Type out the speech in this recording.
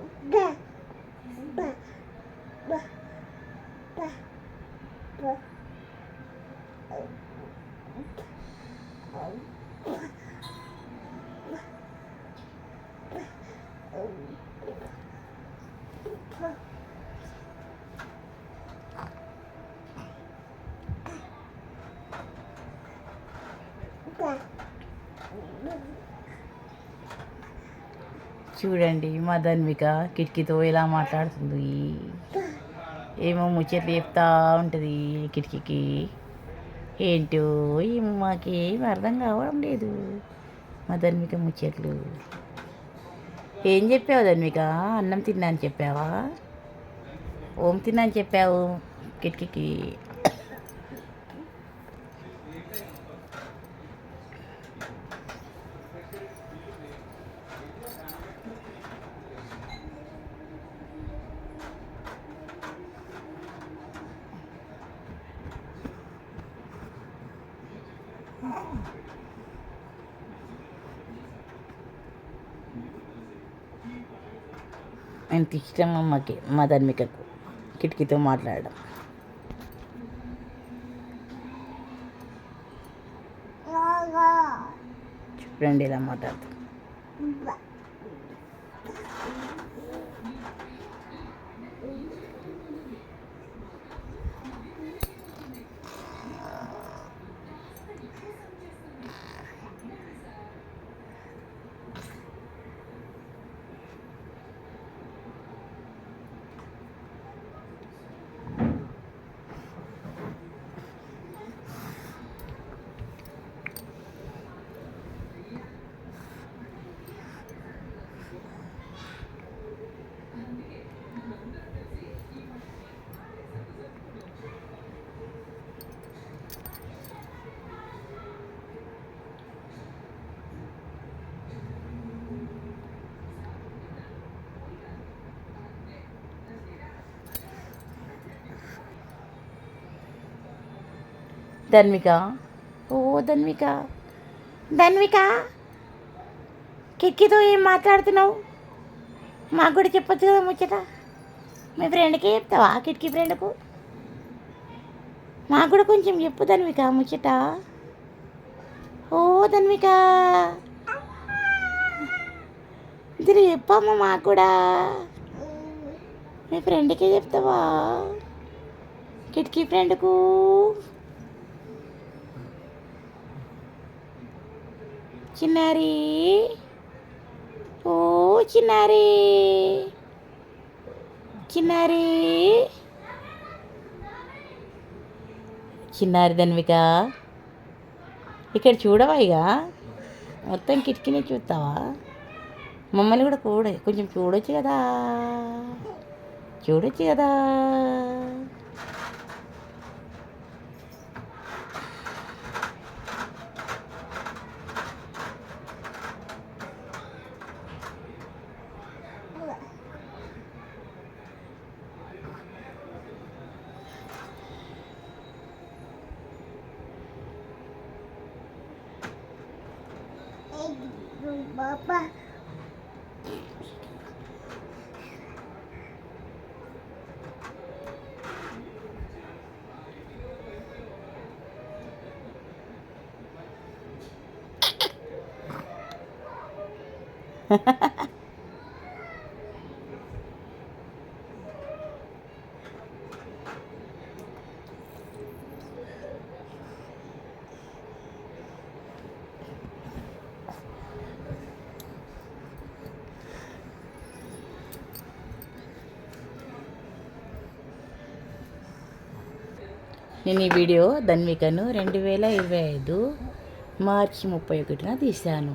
爸爸爸爸爸爸爸爸爸爸爸爸爸爸 చూడండి మా ధన్విక కిటికీతో ఎలా మాట్లాడుతుంది. ఏమో ముచ్చట్లు చెప్తా ఉంటుంది కిటికీకి. ఏంటో ఏమో మాకేం అర్థం కావడం లేదు మా ధన్విక ముచ్చట్లు. ఏం చెప్పావు ధన్విక అన్నం తిన్నా అని చెప్పావా? ఓం తిన్నా అని చెప్పావు కిటికీకి. ఎంత ఇష్టం అమ్మకి మా ధన్వికకు కిటికీతో మాట్లాడడం. చూడండి ఇలా మాట్లాడుతుంది ధన్విక. ఓ ధన్విక. ధన్విక కిక్కితో ఏం మాట్లాడుతున్నావు? మాకు కూడా చెప్పొచ్చు కదా ముచ్చట? మీ ఫ్రెండ్కి చెప్తావా కిటికీ ఫ్రెండ్కు? మాకు కూడా కొంచెం చెప్పు ధన్విక ముచ్చట. ఓ ధన్విక. ఇది చెప్పమ్మా మాకు కూడా. మీ ఫ్రెండ్కి చెప్తావా? కిటికీ ఫ్రెండ్కు. చిన్నారి. ఓ చిన్నారి. చిన్నారి. చిన్నారి ధన్విక ఇక్కడ చూడవా ఇక? మొత్తం కిటికీనే చూస్తావా? మమ్మల్ని కూడా కూడ కొంచెం చూడొచ్చు కదా? చూడొచ్చు కదా? Baba. Ha ha ha. నేను ఈ వీడియో ధన్వికను రెండు వేల ఇరవై ఐదు మార్చి ముప్పై ఒకటిన తీశాను.